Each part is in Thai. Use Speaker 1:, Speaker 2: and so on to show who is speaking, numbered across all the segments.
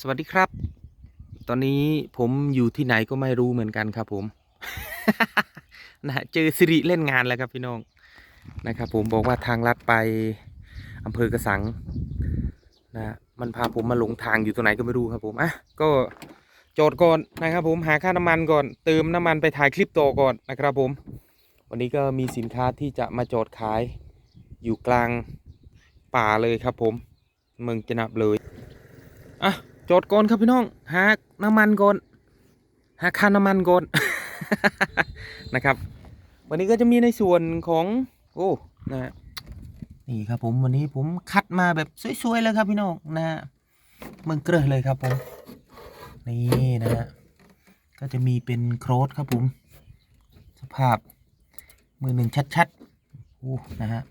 Speaker 1: สวัสดีครับ ตอนนี้ผมอยู่ที่ไหนก็ไม่รู้เหมือนกันครับผมนะฮะเจอสิริเล่นงานแล้วครับพี่น้องนะครับ ผมบอกว่าทางลัดไปอำเภอกระสังนะฮะมันพาผมมาหลงทางอยู่ตรงไหนก็ไม่รู้ครับผมอะก็จอดก่อนนะครับผมหาค่าน้ำมันก่อน เติมน้ำมันไปถ่ายคลิปต่อก่อนนะครับผม วันนี้ก็มีสินค้าที่จะมาจอดขายอยู่กลางป่าเลยครับผม เมืองจะนับเลยอะ จอดก่อนครับพี่น้อง หาน้ำมันก่อน หาค่าน้ำมันก่อนนะครับ วันนี้ก็จะมีในส่วนของโอ้นะฮะนี่ครับผมวันนี้ผมคัดมาแบบสวยๆเลยครับพี่น้องนะฮะเมืองเกลือเลยครับผมนี่นะฮะก็จะมีเป็นโครสครับผม สภาพมือหนึ่งชัดๆโอ้นะฮะ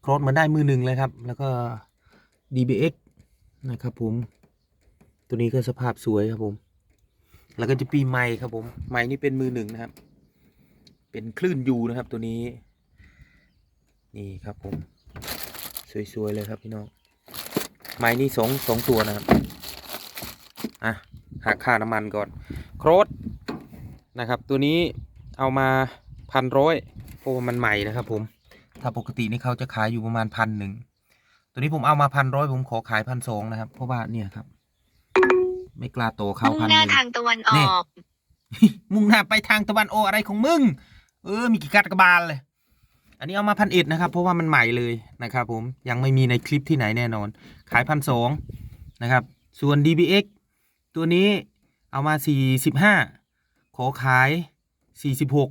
Speaker 1: โครสมือนได้มือหนึ่งเลยครับ แล้วก็ DBX นะครับผม ตัวนี้ก็สภาพสวยครับผม แล้วก็จะปีไม้ครับผมไม้นี่เป็นมือหนึ่งนะครับ เป็นคลื่นยูนะครับตัวนี้ นี่ครับผม สวยๆเลยครับพี่น้องไม้นี่สองสองตัวนะครับ อะหักค่าน้ำมันก่อน โครสนะครับ ตัวนี้เอามาพันร้อยเพราะว่ามันใหม่นะครับผม ถ้าปกตินี่เขาจะขายอยู่ประมาณพันหนึ่ง ตัวนี้ผมเอามาพันร้อยผมขอขายพันสองนะครับ เพราะว่าเนี่ยครับ ไม่กล้าโตเขา
Speaker 2: มุ่ง
Speaker 1: พัน
Speaker 2: ห
Speaker 1: ห
Speaker 2: น้า
Speaker 1: นึ่ง
Speaker 2: ทางตะวันอ
Speaker 1: นี่
Speaker 2: อก
Speaker 1: มุ่งหน้าไปทางตะวันออกอะไรของมึง เออ มีกี่กัดกระบาลเลย อันนี้เอามาพันเอ็ดนะครับ เพราะว่ามันใหม่เลยนะครับผม ยังไม่มีในคลิปที่ไหนแน่นอน ขายพันสองนะครับ ส่วน DBX ตัวนี้เอามาสี่สิบห้าขอขายสี่สิบหก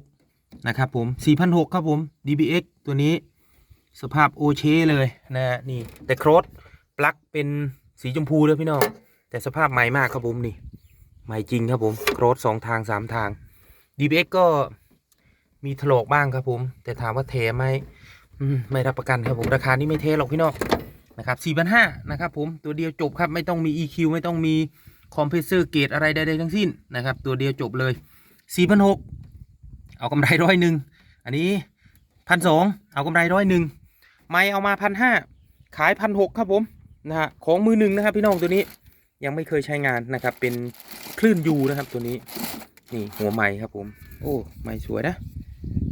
Speaker 1: นะครับผมสี่พันหกครับผม DBX ตัวนี้สภาพโอเชเลยนะฮะนี่ แต่โครสปลั๊กเป็นสีชมพูเลยพี่น้อง แต่สภาพใหม่มากครับผมนี่ ใหม่จริงครับผมโครสสองทางสามทาง DBX ก็มีถลอกบ้างครับผม แต่ถามว่าเทไหมอืมไม่รับประกันครับผมราคานี้ไม่เทหรอกพี่น้องนะครับสี่พันห้านะครับผมตัวเดียวจบครับไม่ต้องมี EQ ไม่ต้องมีคอมเพรสเซอร์เกตอะไรใดๆทั้งสิ้นนะครับ ตัวเดียวจบเลยสี่พันหกเอากำไรร้อยหนึ่งอันนี้พันสองเอากำไรร้อยหนึ่งไม่เอามาพันห้าขายพันหกครับผมนะฮะของมือหนึ่งนะครับพี่น้องตัวนี้ ยังไม่เคยใช้งานนะครับ เป็นคลื่นยูนะครับตัวนี้ นี่หัวไม้ครับผม โอ้ไม้สวยนะ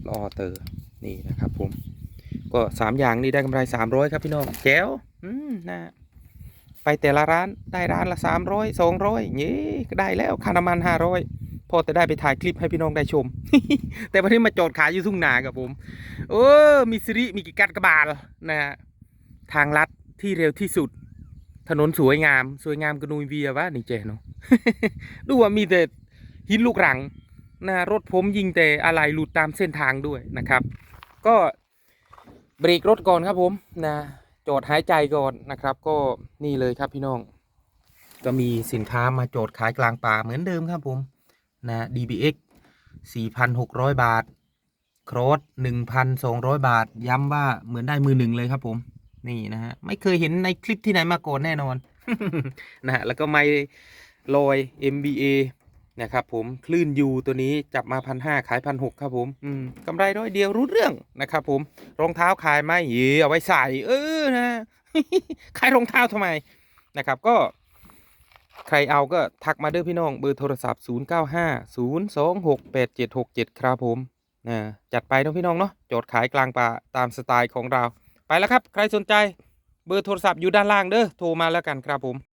Speaker 1: รอเตอร์นี่นะครับผม ก็สามอย่างนี้ได้กำไรสามร้อยครับพี่น้องแจ๋วอืมนะไปแต่ละร้านได้ร้านละสามร้อยสองร้อยเงี้ก็ได้แล้วคาน้ำมันห้าร้อยพอจะได้ไปถ่ายคลิปให้พี่น้องได้ชม แต่วันนี้มาจอดขายอยู่ทุ่งนาครับผม โอ้ มีสิริมีกิกัดกระบาลนะฮะทางลัดที่เร็วที่สุด ถนนสวยงาม สวยงามกระนุยเวียวะนี่เจเนาะดูว่ามีแต่หินลูกรังนะรถผมยิงแต่อะไรหลุดตามเส้นทางด้วยนะครับ ก็เบรกรถก่อนครับผมนะจอดหายใจก่อนนะครับ ก็นี่เลยครับพี่น้อง ก็มีสินค้ามาโจทย์ขายกลางป่าเหมือนเดิมครับผมนะ DBX 4,600 บาท โครส1,200 บาท ย้ำว่าเหมือนได้มือหนึ่งเลยครับผม นี่นะฮะไม่เคยเห็นในคลิปที่ไหนมาก่อนแน่นอนนะฮะแล้วก็ไมค์ลอย MBA นะครับผมคลื่นยูตัวนี้จับมาพันห้าขายพันหกครับผมอืมกำไรร้อยเดียวรู้เรื่องนะครับผมรองเท้าขายไหมเยเอาไว้ใส่เออนะขายรองเท้าทำไมนะครับก็ใครเอาก็ทักมาเด้อพี่น้องเบอร์โทรศัพท์ 0 9 5 0 2 6 8 7 6 7 ครับผมนะจัดไปเนาะพี่น้องเนาะโจทย์ขายกลางป่าตามสไตล์ของเรา ไปแล้วครับ ใครสนใจเบอร์โทรศัพท์อยู่ด้านล่างเด้อโทรมาแล้วกันครับผม